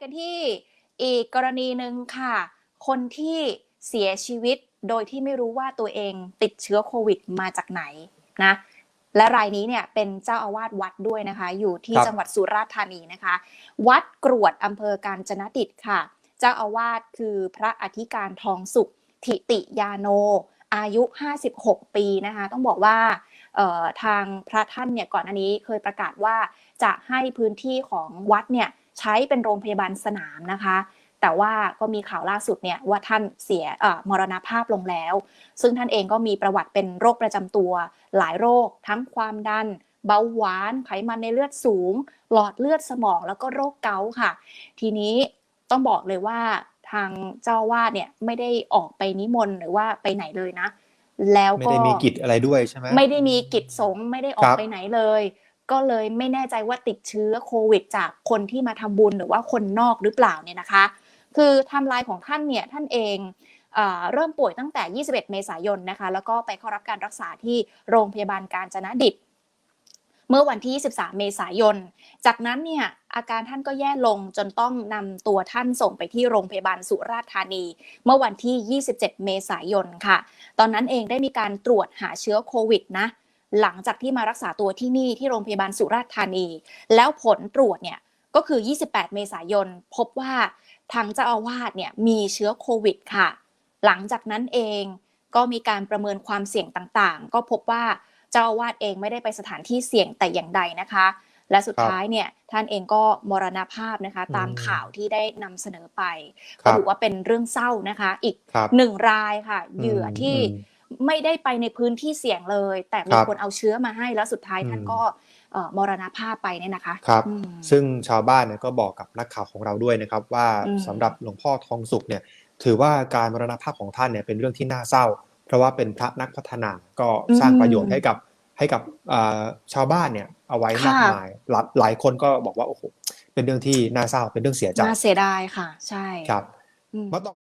กันที่อีกกรณีหนึ่งค่ะ คนที่เสียชีวิตโดยที่ไม่รู้ว่าตัวเองติดเชื้อโควิดมาจากไหนนะและรายนี้เนี่ยเป็นเจ้าอาวาสวัดด้วยนะคะ อยู่ที่ครับจังหวัดสุราษฎร์ธานีนะคะ วัดกรวดอำเภอกาญจนดิตค่ะ เจ้าอาวาสคือพระอธิการทองสุขทิติยาโน อายุ 56 ปีนะคะ ต้องบอกว่าเอ่อทางพระท่านเนี่ยก่อนอันนี้เคยประกาศว่าจะให้พื้นที่ของวัดเนี่ย ใช้เป็นโรงพยาบาลสนามนะคะ แต่ว่าก็มีข่าวล่าสุดเนี่ยว่าท่านเสียเอ่อมรณภาพลงแล้ว ซึ่งท่านเองก็มีประวัติเป็นโรคประจำตัว หลายโรค ทั้งความดันเบาหวานไขมันในเลือดสูง หลอดเลือดสมองแล้วก็โรคเกาต์ค่ะ ทีนี้ต้องบอกเลยว่าทางเจ้าอาวาดเนี่ยไม่ได้ออกไปนิมนต์หรือว่าไปไหนเลยนะ แล้วไม่ก็ได้มีกิจอะไรด้วยใช่ไหมไม่ได้มีกิจสงฆ์ไม่ได้ออคกรับไปไหนเลย ก็เลยไม่แน่ใจว่าติดเชื้อโควิด จากคนที่มาทำบุญหรือว่าคนนอกหรือเปล่าเนี่ยนะคะ คือทม์ไลน์ของท่านเนี่ยท่านเองเอเริ่มป่วยตั้งแต่ 21 เมษายนนะคะ แล้วก็ไปเข้ารับการรักษาที่โรงพยาบาลการจนดิตเมื่อวันที่ 23 เมษายน จากนั้นเนี่ยอาการท่านก็แย่ลงจนต้องนำตัวท่านส่งไปที่โรงพยาบาลสุราษฎร์ธานี เมื่อวันที่ 27 เมษายนค่ะ ตอนนั้นเองได้มีการตรวจหาเชื้อโควิดนะ หลังจากที่มารักษาตัวที่นี่ที่โรงพยาบาลสุราษฎร์ธานี แล้วผลตรวจเนี่ยก็คือ 28 เมษายน พบว่าทางเจ้าอาวาสเนี่ยมีเชื้อโควิดค่ะ หลังจากนั้นเองก็มีการประเมินความเสี่ยงต่างๆ ก็พบว่าเจ้าอาวาสเองไม่ได้ไปสถานที่เสี่ยงแต่อย่างใดนะคะ และสุดครับท้ายเนี่ยท่านเองก็มรณภาพนะคะตามอืมข่าวที่ได้นำเสนอไปครัก็บถือว่าเป็นเรื่องเศร้านะคะ อีกครับหนึ่งรายค่ะ เหยื่ออมที่อืม ไม่ได้ไปในพื้นที่เสี่ยงเลย แต่มีครับคนเอาเชื้อมาให้แล้วสุดท้ายอืมท่านก็เอ่อมรณภาพไปเนี่ยนะคะครับอืมซึ่งชาวบ้านเนี่ยก็บอกกับนักข่าวของเราด้วยนะครับว่าอืมสำหรับหลวงพ่อทองสุขเนี่ยถือว่าการมรณภาพของท่านเนี่ยเป็นเรื่องที่น่าเศร้า เพราะว่าเป็นพระนักพัฒนาก็สร้างประโยชน์ให้กับให้กับอ่าชาวบ้านเนี่ยเอาไว้มากมายหลายหลายคนก็บอกว่าโอ้โหเป็นเรื่องที่น่าเศร้าเป็นเรื่องเสียใจน่าเสียดายค่ะ ใช่ครับอืมมาต่อ